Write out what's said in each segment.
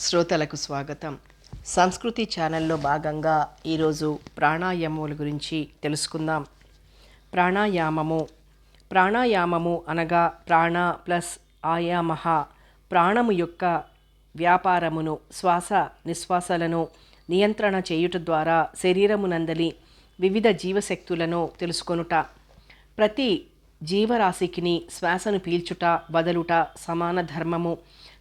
శ్రోతలకు స్వాగతం. సంస్కృతి ఛానల్లో భాగంగా ఈరోజు ప్రాణాయామముల గురించి తెలుసుకుందాం. ప్రాణాయామము. ప్రాణాయామము అనగా ప్రాణ ప్లస్ ఆయామహ ప్రాణము యొక్క వ్యాపారమును శ్వాస నిశ్వాసలను నియంత్రణ చేయుట ద్వారా శరీరమునందలి వివిధ జీవశక్తులను తెలుసుకొనుట. ప్రతి జీవరాశికిని శ్వాసను పీల్చుట వదలుట సమాన ధర్మము.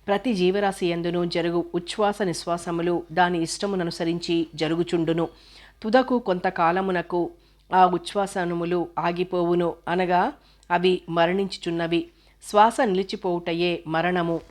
ప్రతి జీవరాశి ఎందును జరుగు ఉచ్ఛ్వాస నిశ్వాసములు దాని ఇష్టముననుసరించి జరుగుచుండును. తుదకు కొంతకాలమునకు ఆ ఉచ్ఛ్వాసనములు ఆగిపోవును అనగా అవి మరణించుచున్నవి. శ్వాస నిలిచిపోవుటయే మరణము.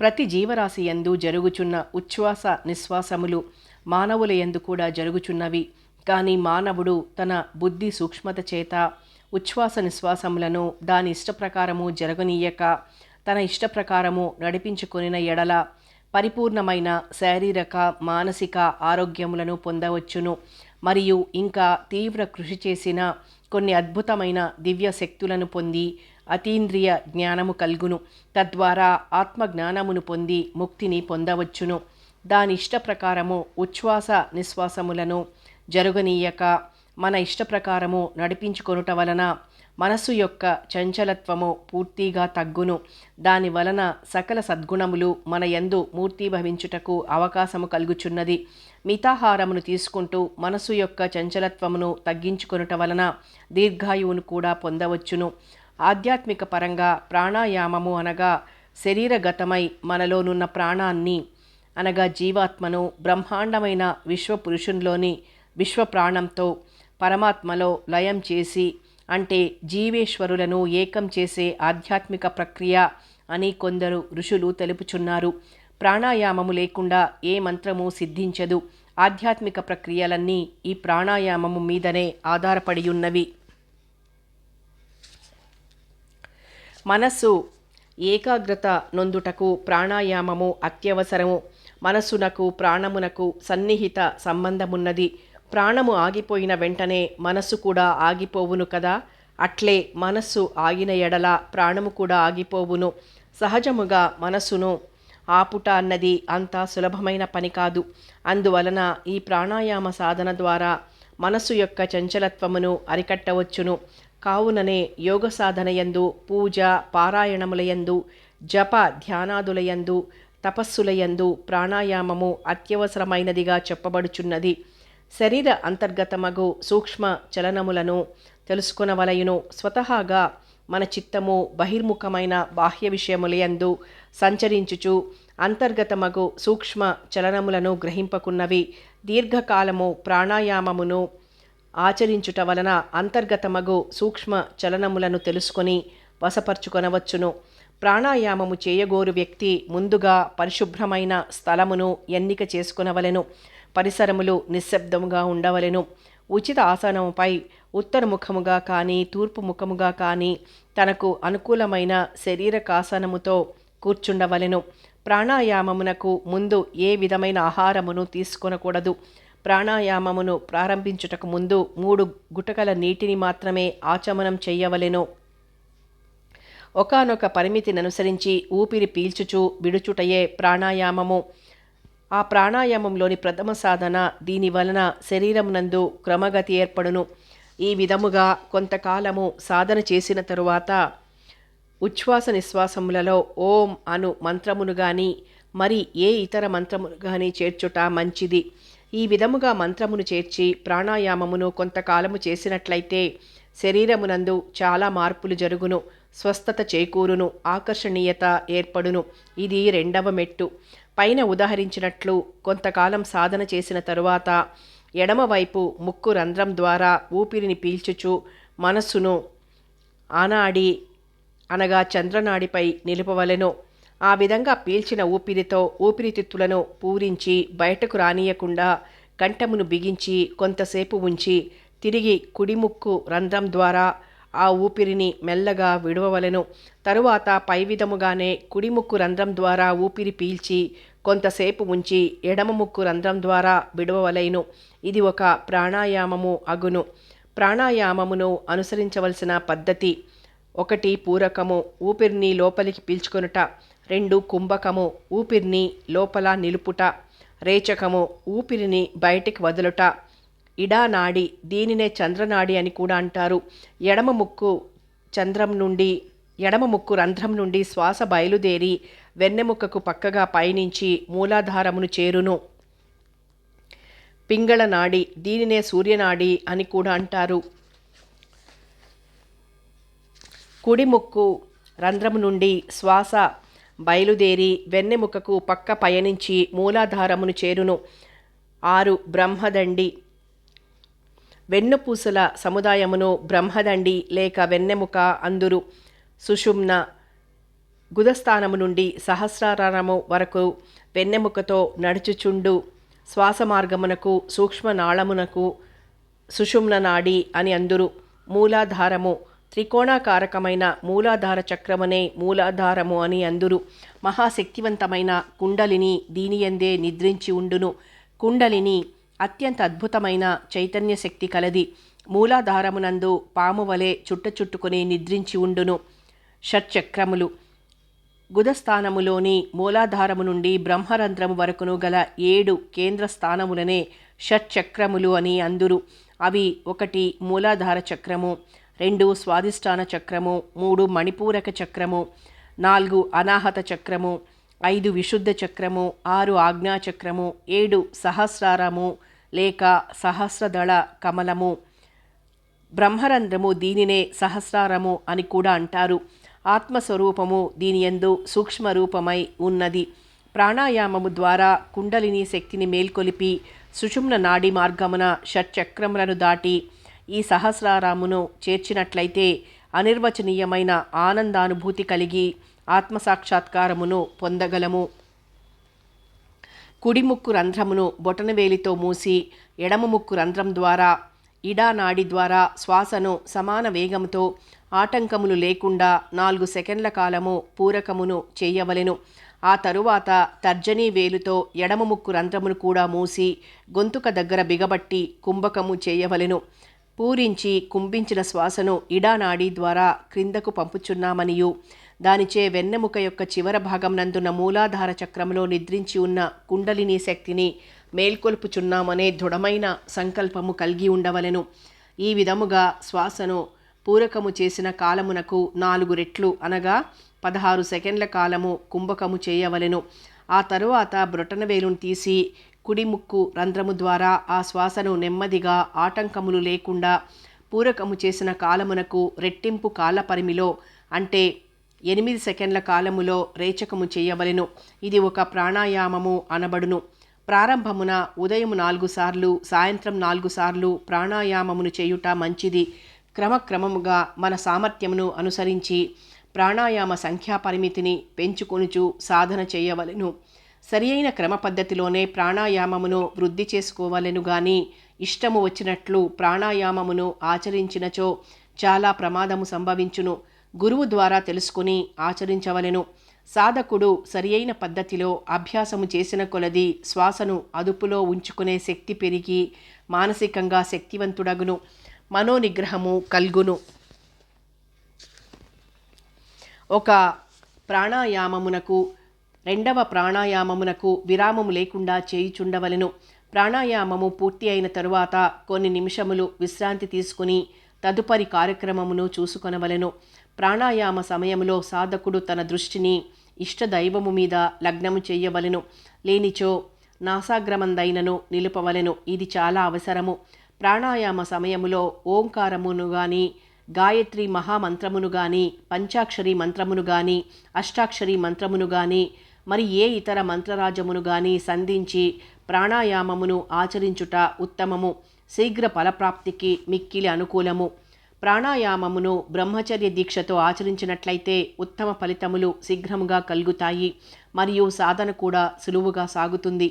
ప్రతి జీవరాశి యందు జరుగుచున్న ఉచ్ఛ్వాస నిశ్వాసములు మానవుల యందు కూడా జరుగుచున్నవి. కానీ మానవుడు తన బుద్ధి సూక్ష్మత చేత ఉచ్ఛ్వాస నిశ్వాసములను దాని ఇష్టప్రకారము జరగనీయక తన ఇష్ట ప్రకారము నడిపించుకొనిన ఎడల పరిపూర్ణమైన శారీరక మానసిక ఆరోగ్యములను పొందవచ్చును. మరియు ఇంకా తీవ్ర కృషి చేసిన కొన్ని అద్భుతమైన దివ్య శక్తులను పొంది అతీంద్రియ జ్ఞానము కల్గును. తద్వారా ఆత్మ జ్ఞానమును పొంది ముక్తిని పొందవచ్చును. దాని ఇష్ట ప్రకారము ఉచ్ఛ్వాస నిశ్వాసములను జరుగనీయక మన ఇష్ట ప్రకారము నడిపించుకొనుట వలన మనసు యొక్క చంచలత్వము పూర్తిగా తగ్గును. దాని వలన సకల సద్గుణములు మన యందు మూర్తిభవించుటకు అవకాశము కలుగుచున్నది. మితాహారమును తీసుకుంటూ మనసు యొక్క చంచలత్వమును తగ్గించుకొనుట వలన దీర్ఘాయువును కూడా పొందవచ్చును. ఆధ్యాత్మిక పరంగా ప్రాణాయామము అనగా శరీరగతమై మనలోనున్న ప్రాణాన్ని అనగా జీవాత్మను బ్రహ్మాండమైన విశ్వపురుషునిలోని విశ్వప్రాణంతో పరమాత్మలో లయం చేసి అంటే జీవేశ్వరులను ఏకం చేసే ఆధ్యాత్మిక ప్రక్రియ అని కొందరు ఋషులు తెలుపుచున్నారు. ప్రాణాయామము లేకుండా ఏ మంత్రము సిద్ధించదు. ఆధ్యాత్మిక ప్రక్రియలన్నీ ఈ ప్రాణాయామము మీదనే ఆధారపడి ఉన్నవి మనస్సు ఏకాగ్రత నొందుటకు ప్రాణాయామము అత్యవసరము. మనస్సునకు ప్రాణమునకు సన్నిహిత సంబంధమున్నది. ప్రాణము ఆగిపోయిన వెంటనే మనస్సు కూడా ఆగిపోవును కదా? అట్లే మనస్సు ఆగిన ఎడల ప్రాణము కూడా ఆగిపోవును. సహజముగా మనస్సును ఆపుట అన్నది అంత సులభమైన పని కాదు. అందువలన ఈ ప్రాణాయామ సాధన ద్వారా మనస్సు యొక్క చంచలత్వమును అరికట్టవచ్చును. కావుననే యోగ సాధనయందు పూజ పారాయణములయందు జప ధ్యానాదులయందు తపస్సులయందు ప్రాణాయామము అత్యవసరమైనదిగా చెప్పబడుచున్నది. శరీర అంతర్గతమగు సూక్ష్మ చలనములను తెలుసుకునవలయును. స్వతహాగా మన చిత్తము బహిర్ముఖమైన బాహ్య విషయములయందు సంచరించుచు అంతర్గతమగు సూక్ష్మ చలనములను గ్రహింపకున్నవి దీర్ఘకాలము ప్రాణాయామమును ఆచరించుట వలన అంతర్గతమగు సూక్ష్మ చలనములను తెలుసుకొని వశపరుచుకొనవచ్చును. ప్రాణాయామము చేయగోరు వ్యక్తి ముందుగా పరిశుభ్రమైన స్థలమును ఎన్నిక చేసుకునవలెను. పరిసరములు నిశ్శబ్దముగా ఉండవలెను. ఉచిత ఆసనముపై ఉత్తరముఖముగా కానీ తూర్పు ముఖముగా కానీ తనకు అనుకూలమైన శరీరకాసనముతో కూర్చుండవలెను. ప్రాణాయామమునకు ముందు ఏ విధమైన ఆహారమును తీసుకొనకూడదు. ప్రాణాయామమును ప్రారంభించుటకు ముందు మూడు గుటకల నీటిని మాత్రమే ఆచమనం చేయవలెను. ఒకనొక పరిమితిని అనుసరించి ఊపిరి పీల్చుచు విడుచుటయే ప్రాణాయామము. ఆ ప్రాణాయామంలోని ప్రథమ సాధన దీని వలన శరీరమునందు క్రమగతి ఏర్పడును. ఈ విధముగా కొంతకాలము సాధన చేసిన తరువాత ఉచ్ఛ్వాస నిశ్వాసములలో ఓం అను మంత్రమును గాని మరి ఏ ఇతర మంత్రమును గాని చేర్చుట మంచిది. ఈ విధముగా మంత్రమును చేర్చి ప్రాణాయామమును కొంతకాలము చేసినట్లయితే శరీరమునందు చాలా మార్పులు జరుగును స్వస్థత చేకూరును ఆకర్షణీయత ఏర్పడును. ఇది రెండవ మెట్టు. పైన ఉదాహరించినట్లు కొంతకాలం సాధన చేసిన తరువాత ఎడమవైపు ముక్కు రంధ్రం ద్వారా ఊపిరిని పీల్చుచు మనస్సును ఆనాడి అనగా చంద్రనాడిపై నిలుపవలెను. ఆ విధంగా పీల్చిన ఊపిరితో ఊపిరితిత్తులను పూరించి బయటకు రానియకుండా కంఠమును బిగించి కొంతసేపు ఉంచి తిరిగి కుడిముక్కు రంధ్రం ద్వారా ఆ ఊపిరిని మెల్లగా విడవవలెను. తరువాత పై విధముగానే కుడిముక్కు రంధ్రం ద్వారా ఊపిరి పీల్చి కొంతసేపు ఉంచి ఎడమ ముక్కు రంధ్రం ద్వారా విడవవలైను. ఇది ఒక ప్రాణాయామము అగును. ప్రాణాయామమును అనుసరించవలసిన పద్ధతి ఒకటి పూరకము ఊపిరిని లోపలికి పీల్చుకొనుట. రెండు కుంభకము ఊపిరిని లోపల నిలుపుట. రేచకము ఊపిరిని బయటికి వదులుట. ఇడానాడి దీనినే చంద్రనాడి అని కూడా అంటారు. ఎడమ ముక్కు చంద్రం నుండి ఎడమ ముక్కు రంధ్రం నుండి శ్వాస బయలుదేరి వెన్నెముక్కకు పక్కగా పయనించి మూలాధారమును చేరును. పింగళ నాడి దీనినే సూర్యనాడి అని కూడా అంటారు. కుడి ముక్కు రంధ్రము నుండి శ్వాస బయలుదేరి వెన్నెముకకు పక్క పయనించి మూలాధారమును చేరును. ఆరు బ్రహ్మదండి. వెన్నుపూసల సముదాయమును బ్రహ్మదండి లేక వెన్నెముక అందురు. సుషుమ్న గుదస్థానము నుండి సహస్రారము వరకు వెన్నెముకతో నడుచుచుండు. శ్వాస మార్గమునకు సూక్ష్మ నాళమునకు సుషుమ్న నాడి అని అందురు. మూలాధారము త్రికోణాకారకమైన మూలాధార చక్రమనే మూలాధారము అని అందురు. మహాశక్తివంతమైన కుండలిని దీనియందే నిద్రించి ఉండును. కుండలిని అత్యంత అద్భుతమైన చైతన్య శక్తి కలది. మూలాధారమునందు పాము వలె చుట్టచుట్టుకుని నిద్రించి ఉండును. షట్చక్రములు. గుదస్థానములోని మూలాధారము నుండి బ్రహ్మరంధ్రము వరకును గల ఏడు కేంద్ర స్థానములనే షట్చక్రములు అని అందురు. అవి ఒకటి మూలాధార చక్రము రెండు స్వాధిష్టాన చక్రము మూడు మణిపూరక చక్రము నాలుగు అనాహత చక్రము ఐదు విశుద్ధ చక్రము ఆరు ఆజ్ఞా చక్రము ఏడు సహస్రారము లేక సహస్రదళ కమలము. బ్రహ్మరంధ్రము దీనినే సహస్రారము అని కూడా అంటారు. ఆత్మస్వరూపము దీని సూక్ష్మరూపమై సూక్ష్మ రూపమై ఉన్నది. ప్రాణాయామము ద్వారా కుండలిని శక్తిని మేల్కొలిపి సుషుమ్న నాడి మార్గమున షట్చక్రములను దాటి ఈ సహస్రారామును చేర్చినట్లయితే అనిర్వచనీయమైన ఆనందానుభూతి కలిగి ఆత్మసాక్షాత్కారమును పొందగలము. కుడిముక్కు రంధ్రమును బొటనవేలితో మూసి ఎడమ ముక్కు రంధ్రం ద్వారా ఇడా నాడి ద్వారా శ్వాసను సమాన వేగంతో ఆటంకములు లేకుండా నాలుగు సెకండ్ల కాలము పూరకమును చేయవలెను. ఆ తరువాత తర్జనీ వేలుతో ఎడమ ముక్కు రంధ్రమును కూడా మూసి గొంతుక దగ్గర బిగబట్టి కుంభకము చేయవలెను. పూరించి కుంభించిన శ్వాసను ఇడానాడి ద్వారా క్రిందకు పంపుచున్నామనియు. దానిచే వెన్నెముక యొక్క చివర భాగం నందున మూలాధార చక్రంలో నిద్రించి ఉన్న కుండలిని శక్తిని మేల్కొల్పుచున్నామనే దృఢమైన సంకల్పము కలిగి ఉండవలెను. ఈ విధముగా శ్వాసను పూరకము చేసిన కాలమునకు నాలుగు రెట్లు అనగా పదహారు సెకండ్ల కాలము కుంభకము చేయవలెను. ఆ తరువాత బ్రొటనవేలును తీసి కుడిముక్కు రంధ్రము ద్వారా ఆ శ్వాసను నెమ్మదిగా ఆటంకములు లేకుండా పూరకము చేసిన కాలమునకు రెట్టింపు కాల పరిమిలో అంటే ఎనిమిది సెకండ్ల కాలములో రేచకము చేయవలెను. ఇది ఒక ప్రాణాయామము అనబడును. ప్రారంభమున ఉదయం నాలుగు సార్లు సాయంత్రం నాలుగు సార్లు ప్రాణాయామమును చేయుట మంచిది. క్రమక్రమముగా మన సామర్థ్యమును అనుసరించి ప్రాణాయామ సంఖ్యా పరిమితిని పెంచుకొనుచు సాధన చేయవలెను. సరి అయిన క్రమ పద్ధతిలోనే ప్రాణాయామమును వృద్ధి చేసుకోవలెను గాని ఇష్టము వచ్చినట్లు ప్రాణాయామమును ఆచరించినచో చాలా ప్రమాదము సంభవించును. గురువు ద్వారా తెలుసుకుని ఆచరించవలెను. సాధకుడు సరియైన పద్ధతిలో అభ్యాసము చేసిన కొలది శ్వాసను అదుపులో ఉంచుకునే శక్తి పెరిగి మానసికంగా శక్తివంతుడగును. మనోనిగ్రహము కల్గును. ఒక ప్రాణాయామమునకు రెండవ ప్రాణాయామమునకు విరామము లేకుండా చేయుచుండవలెను. ప్రాణాయామము పూర్తి అయిన తరువాత కొన్ని నిమిషములు విశ్రాంతి తీసుకుని తదుపరి కార్యక్రమమును చూసుకొనవలెను. ప్రాణాయామ సమయంలో సాధకుడు తన దృష్టిని ఇష్టదైవము మీద లగ్నము చేయవలను. లేనిచో నాసాగ్రమందైనను నిలుపవలెను. ఇది చాలా అవసరము. ప్రాణాయామ సమయములో ఓంకారమును గాని గాయత్రి మహామంత్రమును గాని పంచాక్షరి మంత్రమును గాని అష్టాక్షరి మంత్రమును గాని మరి ఏ ఇతర మంత్రరాజమును గాని సంధించి ప్రాణాయామమును ఆచరించుట ఉత్తమము శీఘ్ర ఫలప్రాప్తికి మిక్కిలి అనుకూలము. ప్రాణాయామమును బ్రహ్మచర్య దీక్షతో ఆచరించినట్లయితే ఉత్తమ ఫలితములు శీఘ్రముగా కలుగుతాయి మరియు సాధన కూడా సులువుగా సాగుతుంది.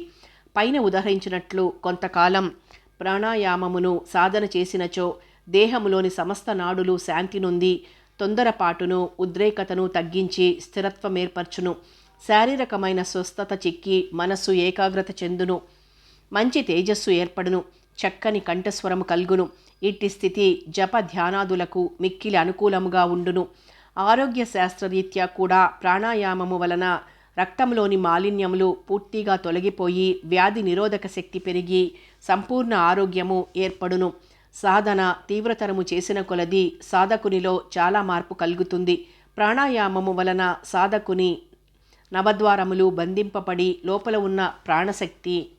పైన ఉదహరించినట్లు కొంతకాలం ప్రాణాయామమును సాధన చేసినచో దేహములోని సమస్త నాడులు శాంతి నొంది తొందరపాటును ఉద్రేకతను తగ్గించి స్థిరత్వం ఏర్పరచును శారీరకమైన స్వస్థత చిక్కి మనస్సు ఏకాగ్రత చెందును. మంచి తేజస్సు ఏర్పడును. చక్కని కంఠస్వరము కల్గును. ఇట్టి స్థితి జప ధ్యానాదులకు మిక్కిలి అనుకూలముగా ఉండును. ఆరోగ్య శాస్త్రరీత్యా కూడా ప్రాణాయామము వలన రక్తంలోని మాలిన్యములు పూర్తిగా తొలగిపోయి వ్యాధి నిరోధక శక్తి పెరిగి సంపూర్ణ ఆరోగ్యము ఏర్పడును. సాధన తీవ్రతరము చేసిన కొలది సాధకునిలో చాలా మార్పు కలుగుతుంది. ప్రాణాయామము వలన సాధకుని నవద్వారములు బంధింపబడి లోపల ఉన్న ప్రాణశక్తి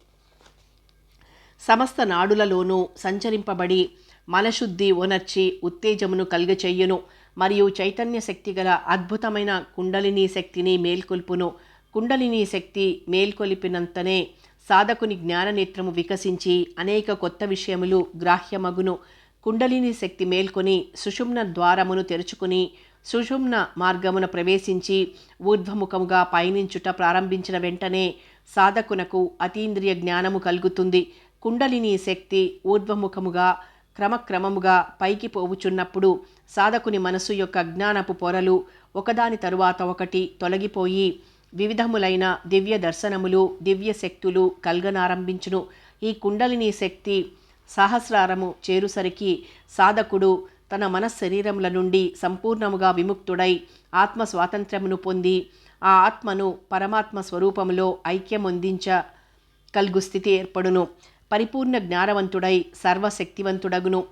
సమస్త నాడులలోనూ సంచరింపబడి మనశుద్ధి ఓనర్చి ఉత్తేజమును కలుగచెయ్యును. మరియు చైతన్య శక్తి గల అద్భుతమైన కుండలిని శక్తిని మేల్కొల్పును. కుండలిని శక్తి మేల్కొలిపినంతనే సాధకుని జ్ఞాననేత్రము వికసించి అనేక కొత్త విషయములు గ్రాహ్యమగును. కుండలిని శక్తి మేల్కొని సుషుమ్న ద్వారమును తెరుచుకుని సుషుమ్న మార్గమున ప్రవేశించి ఊర్ధ్వముఖముగా పయనించుట ప్రారంభించిన వెంటనే సాధకునకు అతీంద్రియ జ్ఞానము కలుగుతుంది. కుండలిని శక్తి ఊర్ధ్వముఖముగా క్రమక్రమముగా పైకి పోవుచున్నప్పుడు సాధకుని మనసు యొక్క అజ్ఞానపు పొరలు ఒకదాని తరువాత ఒకటి తొలగిపోయి వివిధములైన దివ్య దర్శనములు దివ్య శక్తులు కల్గనారంభించును. ఈ కుండలిని శక్తి సహస్రారము చేరుసరికి సాధకుడు తన మనశ్శరీరముల నుండి సంపూర్ణముగా విముక్తుడై ఆత్మ స్వాతంత్ర్యమును పొంది ఆ ఆత్మను పరమాత్మ స్వరూపములో ఐక్యమొందించ కలుగు స్థితి ఏర్పడును. పరిపూర్ణ జ్ఞానవంతుడై సర్వశక్తివంతుడగును.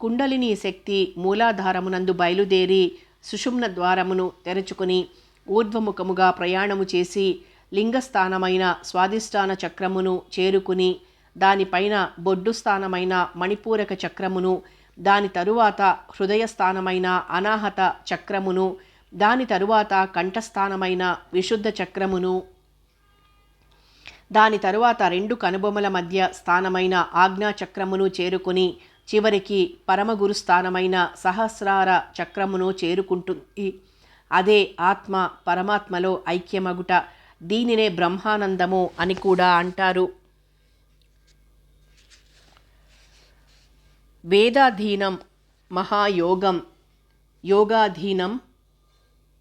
కుండలిని శక్తి మూలాధారమునందు బయలుదేరి సుషుమ్న ద్వారమును తెరుచుకుని ఊర్ధ్వముఖముగా ప్రయాణము చేసి లింగస్థానమైన స్వాధిష్టాన చక్రమును చేరుకుని దానిపైన బొడ్డు స్థానమైన మణిపూరక చక్రమును దాని తరువాత హృదయస్థానమైన అనాహత చక్రమును దాని తరువాత కంఠస్థానమైన విశుద్ధ చక్రమును దాని తరువాత రెండు కనుబొమల మధ్య స్థానమైన ఆజ్ఞా చక్రమును చేరుకుని చివరికి పరమగురు స్థానమైన సహస్రార చక్రమును చేరుకుంటుంది అదే ఆత్మ పరమాత్మలో ఐక్యమగుట దీనినే బ్రహ్మానందము అని కూడా అంటారు. వేదాధీనం మహాయోగం యోగాధీనం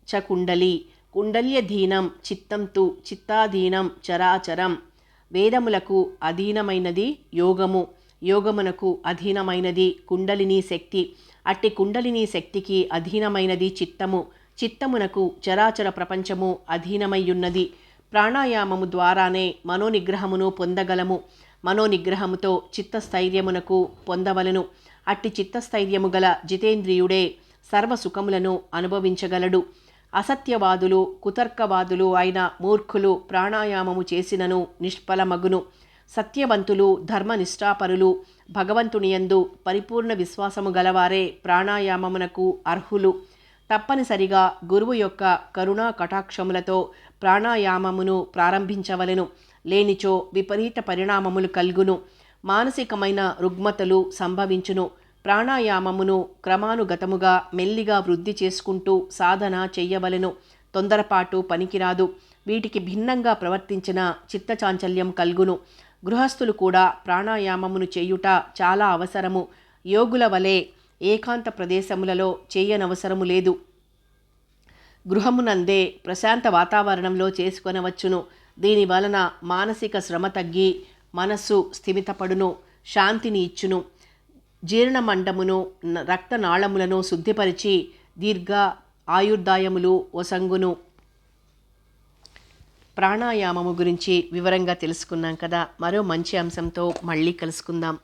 చ కుండలి కుండల్యధీనం చిత్తంతు చిత్తాధీనం చరాచరం. వేదములకు అధీనమైనది యోగము యోగమునకు అధీనమైనది కుండలిని శక్తి. అట్టి కుండలిని శక్తికి అధీనమైనది చిత్తము. చిత్తమునకు చరాచర ప్రపంచము అధీనమయ్యున్నది. ప్రాణాయామము ద్వారానే మనోనిగ్రహమును పొందగలము. మనోనిగ్రహముతో చిత్తస్థైర్యమునకు పొందవలను. అట్టి చిత్తస్థైర్యము గల జితేంద్రియుడే సర్వసుఖములను అనుభవించగలడు. అసత్యవాదులు కుతర్కవాదులు అయిన మూర్ఖులు ప్రాణాయామము చేసినను నిష్ఫలమగును. సత్యవంతులు ధర్మనిష్టాపరులు భగవంతునియందు పరిపూర్ణ విశ్వాసము గలవారే ప్రాణాయామమునకు అర్హులు. తప్పనిసరిగా గురువు యొక్క కరుణా కటాక్షములతో ప్రాణాయామమును ప్రారంభించవలెను. లేనిచో విపరీత పరిణామములు కల్గును. మానసికమైన రుగ్మతలు సంభవించును. ప్రాణాయామమును క్రమానుగతముగా మెల్లిగా వృద్ధి చేసుకుంటూ సాధన చెయ్యవలెను. తొందరపాటు పనికిరాదు. వీటికి భిన్నంగా ప్రవర్తించిన చిత్తచాంచల్యం కల్గును. గృహస్థులు కూడా ప్రాణాయామమును చేయుట చాలా అవసరము. యోగుల వలె ఏకాంత ప్రదేశములలో చేయనవసరము లేదు. గృహమునందే ప్రశాంత వాతావరణంలో చేసుకొనవచ్చును. దీని వలన మానసిక శ్రమ తగ్గి మనస్సు స్థిమితపడును శాంతిని ఇచ్చును. జీర్ణమండమును రక్తనాళములను శుద్ధిపరిచి దీర్ఘ ఆయుర్దాయములు ఒసంగును ప్రాణాయామము గురించి వివరంగా తెలుసుకున్నాం కదా. మరో మంచి అంశంతో మళ్ళీ కలుసుకుందాం.